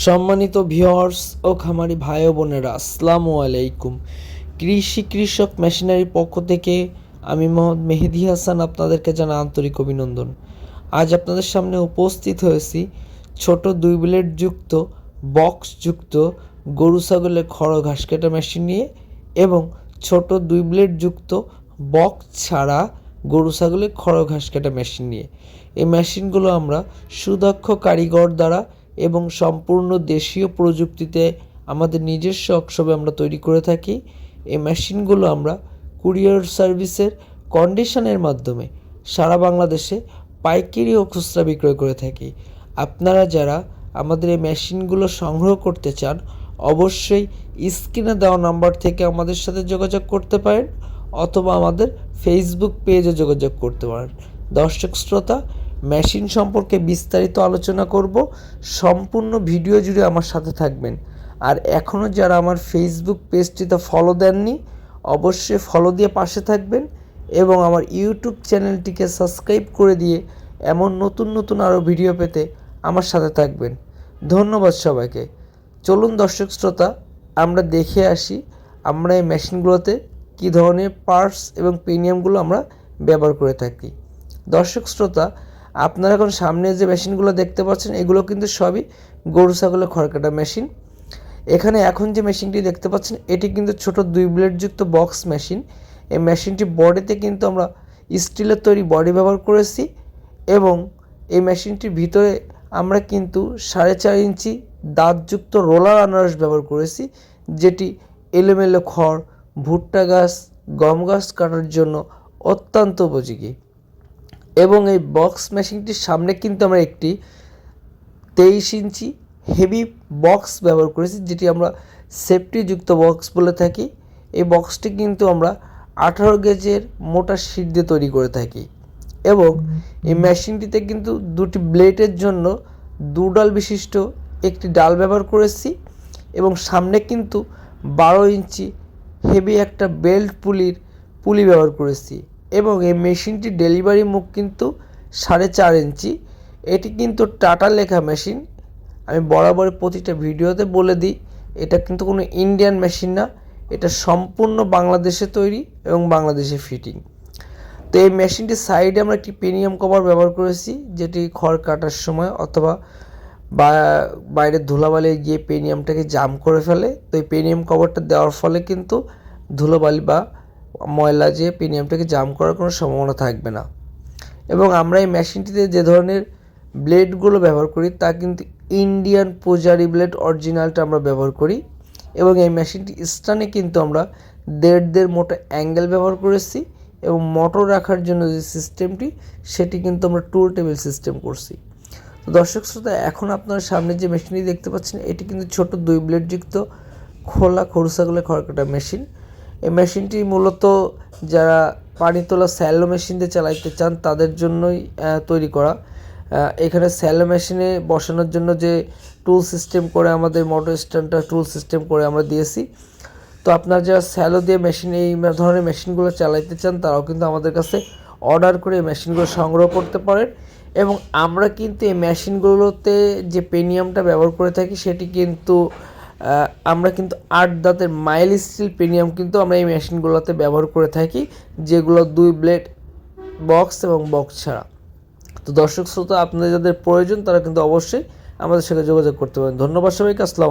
সম্মানিত ভিউয়ার্স ও খামারি ভাই বোনেরা, আসসালামু আলাইকুম। কৃষি কৃষক মেশিনারির পক্ষ থেকে আমি মোহাম্মদ মেহেদি হাসান আপনাদেরকে জানা আন্তরিক অভিনন্দন। আজ আপনাদের সামনে উপস্থিত হয়েছি ছোট দুই ব্লেড যুক্ত, বক্স যুক্ত, গরু, ছাগলের খড় ঘাস কাটা মেশিন নিয়ে এবং ছোট দুই ব্লেড যুক্ত, বক্স ছাড়া গরু, ছাগলের খড় ঘাস কাটা মেশিন নিয়ে। এই মেশিনগুলো আমরা সুদক্ষ কারিগর দ্বারা এবং সম্পূর্ণ দেশীয় প্রযুক্তিতে আমাদের নিজস্ব ওয়ার্কশপে আমরা তৈরি করে থাকি। এই মেশিনগুলো আমরা কুরিয়ার সার্ভিসের কন্ডিশনের মাধ্যমে সারা বাংলাদেশে পাইকারি ও খুচরা বিক্রয় করে থাকি। আপনারা যারা আমাদের এই মেশিনগুলো সংগ্রহ করতে চান, অবশ্যই স্ক্রিনে দেওয়া নাম্বার থেকে আমাদের সাথে যোগাযোগ করতে পারেন অথবা আমাদের ফেসবুক পেজে যোগাযোগ করতে পারেন। দর্শক, শ্রোতা মেশিন সম্পর্কে বিস্তারিত আলোচনা করব। সম্পূর্ণ ভিডিও জুড়ে আমার সাথে থাকবেন। আর এখনও যারা আমার ফেসবুক পেজটিতে ফলো দেননি, অবশ্যই ফলো দিয়ে পাশে থাকবেন এবং আমার ইউটিউব চ্যানেলটিকে সাবস্ক্রাইব করে দিয়ে এমন নতুন নতুন আরও ভিডিও পেতে আমার সাথে থাকবেন। ধন্যবাদ সবাইকে। চলুন দর্শক শ্রোতা, আমরা দেখে আসি আমরা এই মেশিনগুলোতে কী ধরনের পার্টস এবং প্রিমিয়ামগুলো আমরা ব্যবহার করে থাকি। দর্শক শ্রোতা আপনারা এখন সামনে যে মেশিনগুলো দেখতে পাচ্ছেন, এগুলো কিন্তু সবই গরু ছাগলের খড়কাটা মেশিন। এখানে এখন যে মেশিনটি দেখতে পাচ্ছেন, এটি কিন্তু ছোট দুই ব্লেডযুক্ত বক্স মেশিন। এই মেশিনটি বডিতে কিন্তু আমরা স্টিলের তৈরি বডি ব্যবহার করেছি এবং এই মেশিনটির ভিতরে আমরা কিন্তু সাড়ে চার ইঞ্চি দাঁতযুক্ত রোলার আনারস ব্যবহার করেছি, যেটি এলোমেলো খড়, ভুট্টা গাছ, গম গাছ কাটার জন্য অত্যন্ত উপযোগী। এবং এই বক্স মেশিনটির সামনে কিন্তু আমরা একটি তেইশ ইঞ্চি হেভি বক্স ব্যবহার করেছি, যেটি আমরা সেফটিযুক্ত বক্স বলে থাকি। এই বক্সটি কিন্তু আমরা আঠারো গেজের মোটা শিট দিয়ে তৈরি করে থাকি এবং এই মেশিনটিতে কিন্তু দুটি ব্লেডের জন্য দু ডাল বিশিষ্ট একটি ডাল ব্যবহার করেছি এবং সামনে কিন্তু বারো ইঞ্চি হেভি একটা বেল্ট পুলির পুলি ব্যবহার করেছি। এবং এই মেশিনটির ডেলিভারি মুখ কিন্তু সাড়ে চার ইঞ্চি। এটি কিন্তু টাটা লেখা মেশিন। আমি বরাবর প্রতিটা ভিডিওতে বলে দিই, এটা কিন্তু কোনো ইন্ডিয়ান মেশিন না। এটা সম্পূর্ণ বাংলাদেশে তৈরি এবং বাংলাদেশে ফিটিং। তো এই মেশিনটির সাইডে আমরা একটি প্রিমিয়াম কভার ব্যবহার করেছি, যেটি খড় কাটার সময় অথবা বা বাইরে ধুলাবালি গিয়ে পেনিয়ামটাকে জাম করে ফেলে। তো এই পেনিয়াম কভারটা দেওয়ার ফলে কিন্তু ধুলোবালি বা ময়লা যে পেনিয়ামটাকে জাম করার কোনো সম্ভাবনা থাকবে না। এবং আমরা এই মেশিনটিতে যে ধরনের ব্লেডগুলো ব্যবহার করি, তা কিন্তু ইন্ডিয়ান পূজারি ব্লেড অরিজিনালটা আমরা ব্যবহার করি। এবং এই মেশিনটি স্টানে কিন্তু আমরা দেড় দেড় মোটা অ্যাঙ্গেল ব্যবহার করেছি এবং মোটর রাখার জন্য যে সিস্টেমটি, সেটি কিন্তু আমরা টুল টেবিল সিস্টেম করছি। তো দর্শক শ্রোতা, এখন আপনারা সামনে যে মেশিনটি দেখতে পাচ্ছেন, এটি কিন্তু ছোট দুই ব্লেডযুক্ত খোলা খরুসাগুলো খড়কাটা মেশিন। এই মেশিনটি মূলত যারা পানি তোলা স্যালো মেশিন দিয়ে চালাইতে চান, তাদের জন্যই তৈরি করা। এখানে স্যালো মেশিনে বসানোর জন্য যে টুল সিস্টেম করে আমাদের মোটর স্ট্যান্ডটা টুল সিস্টেম করে আমরা দিয়েছি। তো আপনারা যারা স্যালো দিয়ে মেশিন, এই ধরনের মেশিনগুলো চালাইতে চান, তারাও কিন্তু আমাদের কাছে অর্ডার করে এই মেশিনগুলো সংগ্রহ করতে পারেন। এবং আমরা কিন্তু এই মেশিনগুলোতে যে পেনিয়ামটা ব্যবহার করে থাকি, সেটি কিন্তু আমরা কিন্তু আট দাঁতের মাইল স্টিল প্রিমিয়াম কিন্তু আমরা এই মেশিনগুলোতে ব্যবহার করে থাকি, যেগুলো দুই ব্লেড বক্স এবং বক্স ছাড়া। তো দর্শক শ্রোতা আপনাদের যাদের প্রয়োজন, তারা কিন্তু অবশ্যই আমাদের সাথে যোগাযোগ করতে পারেন। ধন্যবাদ সবাইকে, আসসালাম